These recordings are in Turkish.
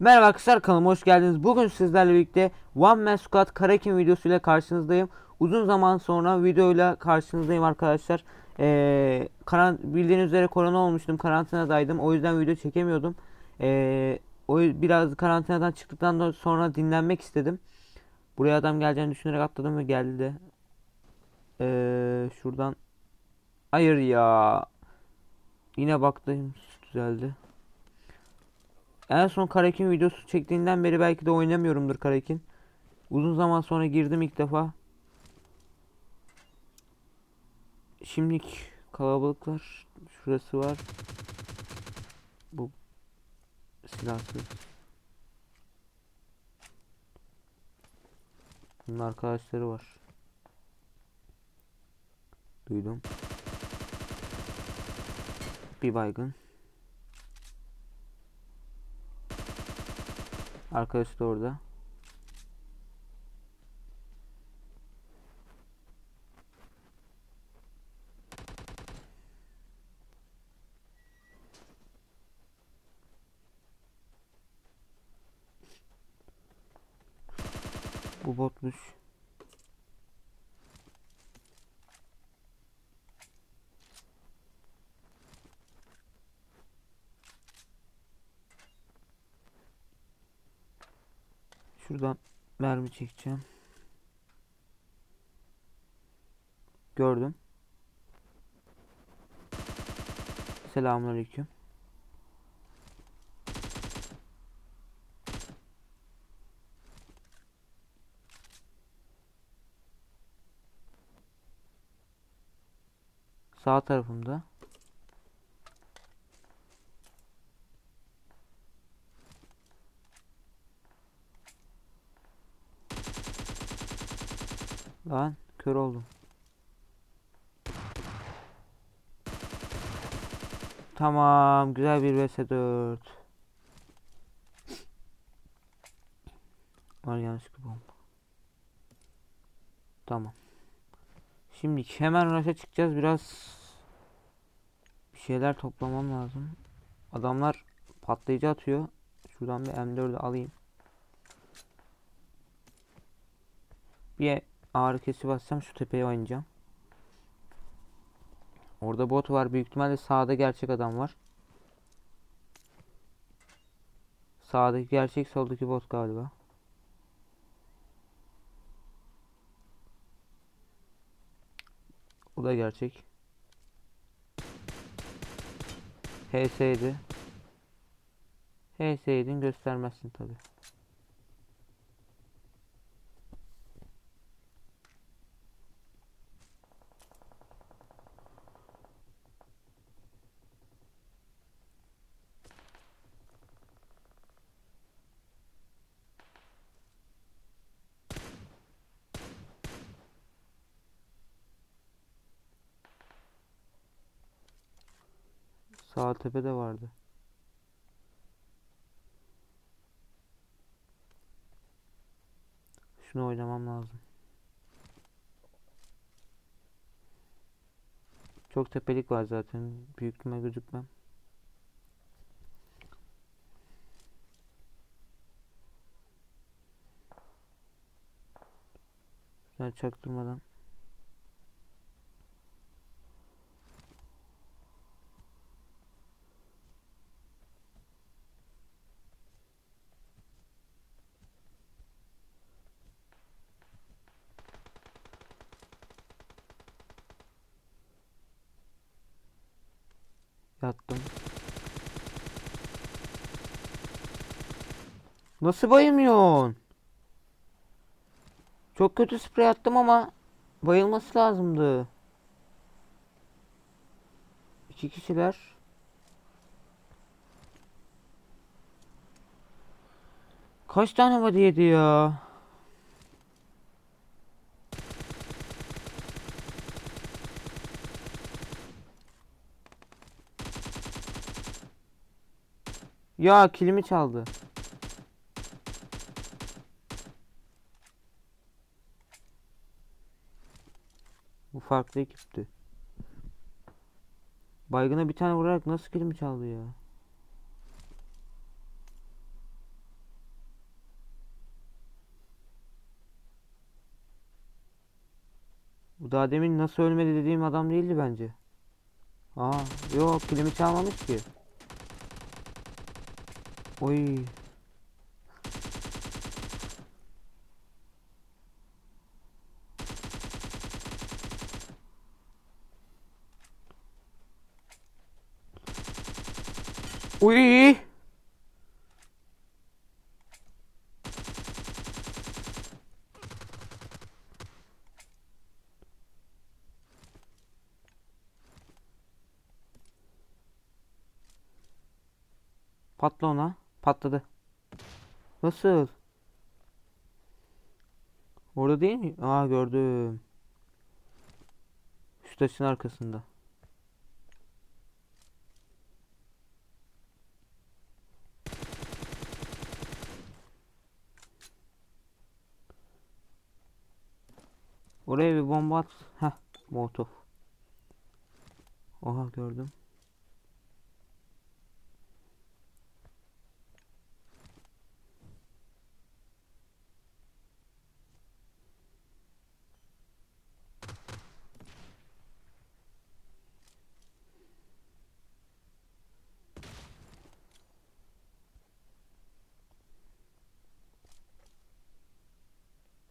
Merhaba arkadaşlar kanalıma hoş geldiniz. Bugün sizlerle birlikte One Man Squad Karakin videosuyla karşınızdayım. Uzun zaman sonra videoyla karşınızdayım arkadaşlar. Ee, karan bildiğiniz üzere korona olmuştum. Karantinadaydım. O yüzden video çekemiyordum. Ee, o biraz karantinadan çıktıktan sonra dinlenmek istedim. Buraya adam geleceğini düşünerek atladım ve geldi de. Ee, şuradan Hayır ya. Yine baktım düzeldi. En son Karakin videosu çektiğinden beri belki de oynamıyorumdur Karakin. Uzun zaman sonra girdim ilk defa. Şimdilik kalabalıklar. Şurası var. Bu silahsız. Bunun arkadaşları var. Duydum. Bir baygın. Arkadaş da orada. Bu botmuş. Şuradan mermi çekeceğim. Gördüm. Selamünaleyküm. Sağ tarafımda. Lan kör oldum. Tamam güzel bir vs 4. Var yanlışlıkla bomba. Tamam. Şimdi hemen rush'a çıkacağız biraz bir şeyler toplamam lazım. Adamlar patlayıcı atıyor. Şuradan bir M4'ü alayım. Bir ağrı kesici bassam şu tepeye oynayacağım. Orada bot var. Büyük ihtimalle sağda gerçek adam var. Sağdaki gerçek, soldaki bot galiba. O da gerçek. HS'ydi. HS'ydin göstermezsin tabi. Sağ tepede vardı. Şunu oynamam lazım. Çok tepelik var zaten. Büyüklüğüme gözükmem. Güzel çaktırmadan. Nasıl bayılmıyorsun? Çok kötü sprey attım ama bayılması lazımdı. İki kişiler. Kaç tane body yedi ya? Ya kilimi çaldı. farklı ekipti. Baygına bir tane vurarak nasıl kilimi çaldı ya? Bu daha demin nasıl ölmedi dediğim adam değildi bence. Aa, yok kilimi çalmamış ki. Oy. Uy. Patla ona. Patladı. Nasıl? Orada değil mi? Aa gördüm. Şu taşın arkasında. Oraya bir bomba at. Heh, molotof. Oha gördüm.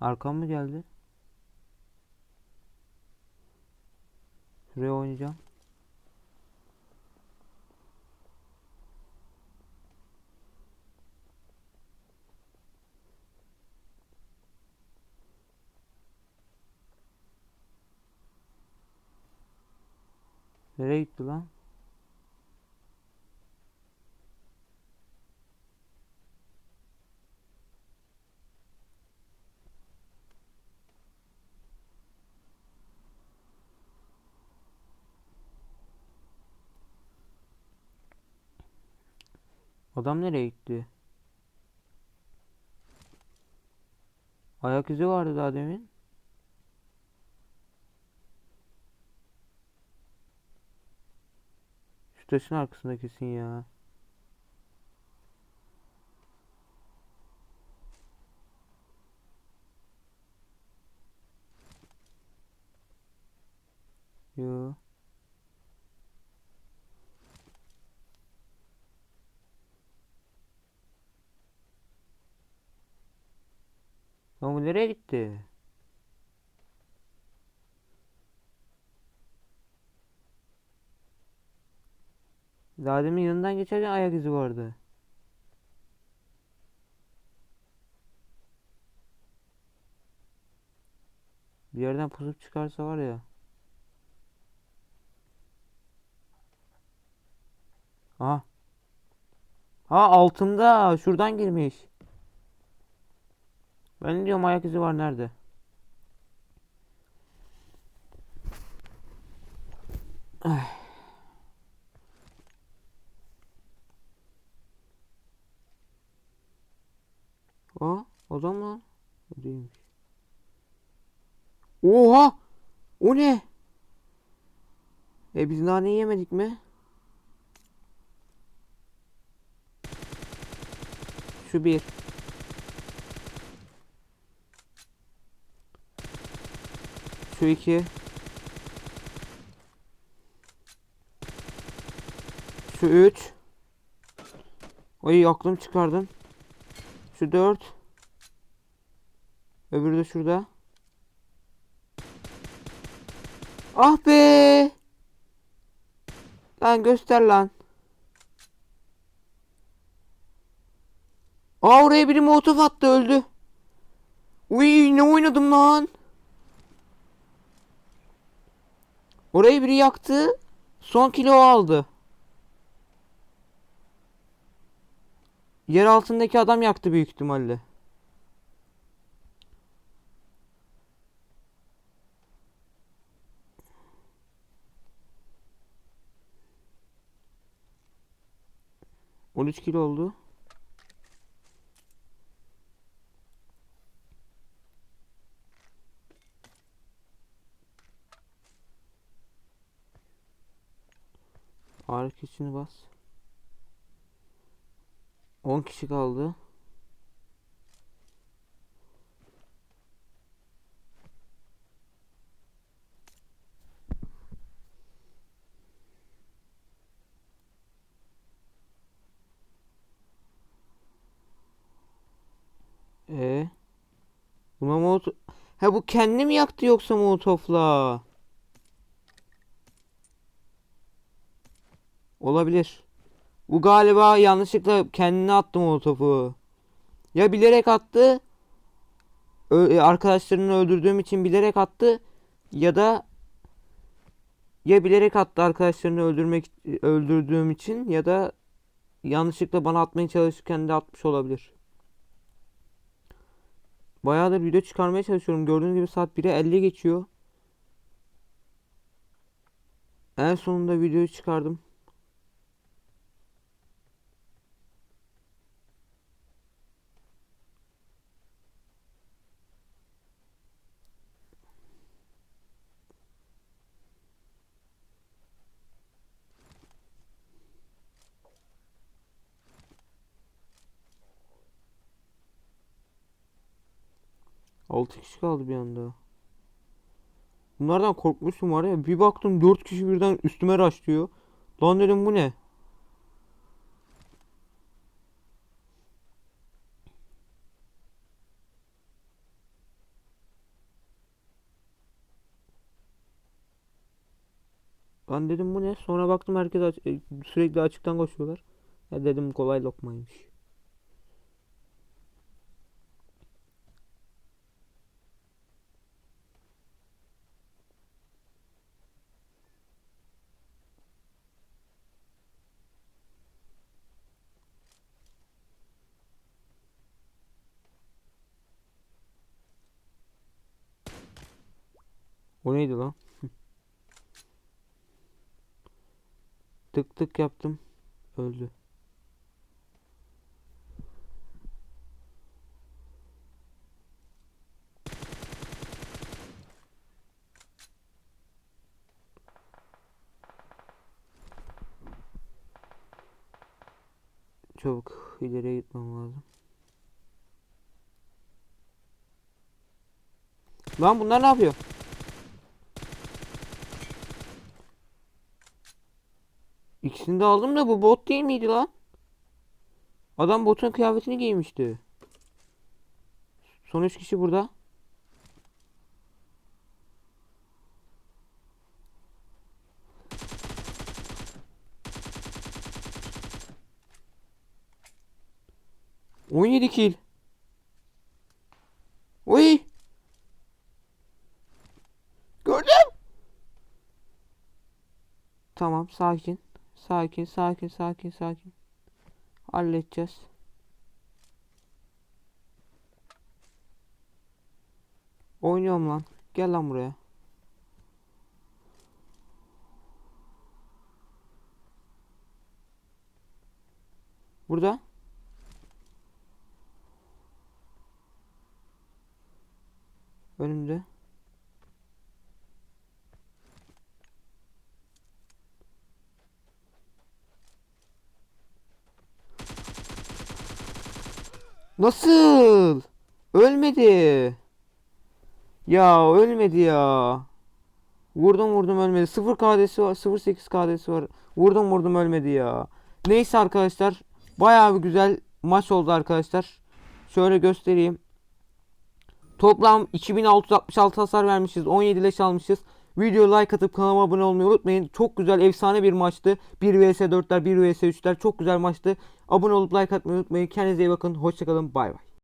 Arkam mı geldi? Şuraya oynayacağım. Nereye gitti lan? Adam nereye gitti? Ayak izi vardı daha demin. Şu taşın arkasında kesin ya. Yo. Ama bu nereye gitti? Daha yanından geçerken ayak izi vardı. Bir yerden pusup çıkarsa var ya. Aha. Ha altımda. Şuradan girmiş. Ben diyorum ayak izi var nerede? Ay. O, o da mı? O değilmiş. Oha! O ne? E biz nane yemedik mi? Şu bir. Şu iki. Şu üç. Ay aklım çıkardım. Şu dört. Öbürü de şurada. Ah be. Lan göster lan. Aa oraya biri molotof attı öldü. Uy ne oynadım lan. Orayı biri yaktı. Son kilo aldı. Yer altındaki adam yaktı büyük ihtimalle. On üç kilo oldu. Ağrı keçini bas. 10 kişi kaldı. E. Ee, buna molotov... Ha bu kendi mi yaktı yoksa molotofla? Olabilir. Bu galiba yanlışlıkla kendine attı molotofu. Ya bilerek attı. e, arkadaşlarını öldürdüğüm için bilerek attı. Ya da ya bilerek attı arkadaşlarını öldürmek öldürdüğüm için ya da yanlışlıkla bana atmaya çalışırken de atmış olabilir. Bayağıdır video çıkarmaya çalışıyorum. Gördüğünüz gibi saat 1'e 50 geçiyor. En sonunda videoyu çıkardım. Altı kişi kaldı bir anda. Bunlardan korkmuştum var ya. Bir baktım 4 kişi birden üstüme raşlıyor. Lan dedim bu ne? Lan dedim bu ne? Sonra baktım herkes aç- e, sürekli açıktan koşuyorlar. Ya dedim kolay lokmaymış. O neydi lan? Tık tık yaptım. Öldü. Çabuk ileriye gitmem lazım. Lan bunlar ne yapıyor? İkisini de aldım da bu bot değil miydi lan? Adam botun kıyafetini giymişti. Son üç kişi burada. On yedi kill. Oy. Gördüm. Tamam sakin. Sakin sakin sakin sakin. Halledeceğiz. Oynuyorum lan. Gel lan buraya. Burada. Nasıl? Ölmedi. Ya ölmedi ya. Vurdum vurdum ölmedi. 0 KD'si var. 0.8 KD'si var. Vurdum vurdum ölmedi ya. Neyse arkadaşlar. Bayağı bir güzel maç oldu arkadaşlar. Şöyle göstereyim. Toplam 2666 hasar vermişiz. 17 leş almışız. Video like atıp kanalıma abone olmayı unutmayın. Çok güzel efsane bir maçtı. 1 vs 4'ler 1 vs 3'ler çok güzel maçtı. Abone olup like atmayı unutmayın. Kendinize iyi bakın. Hoşçakalın. Bay bay.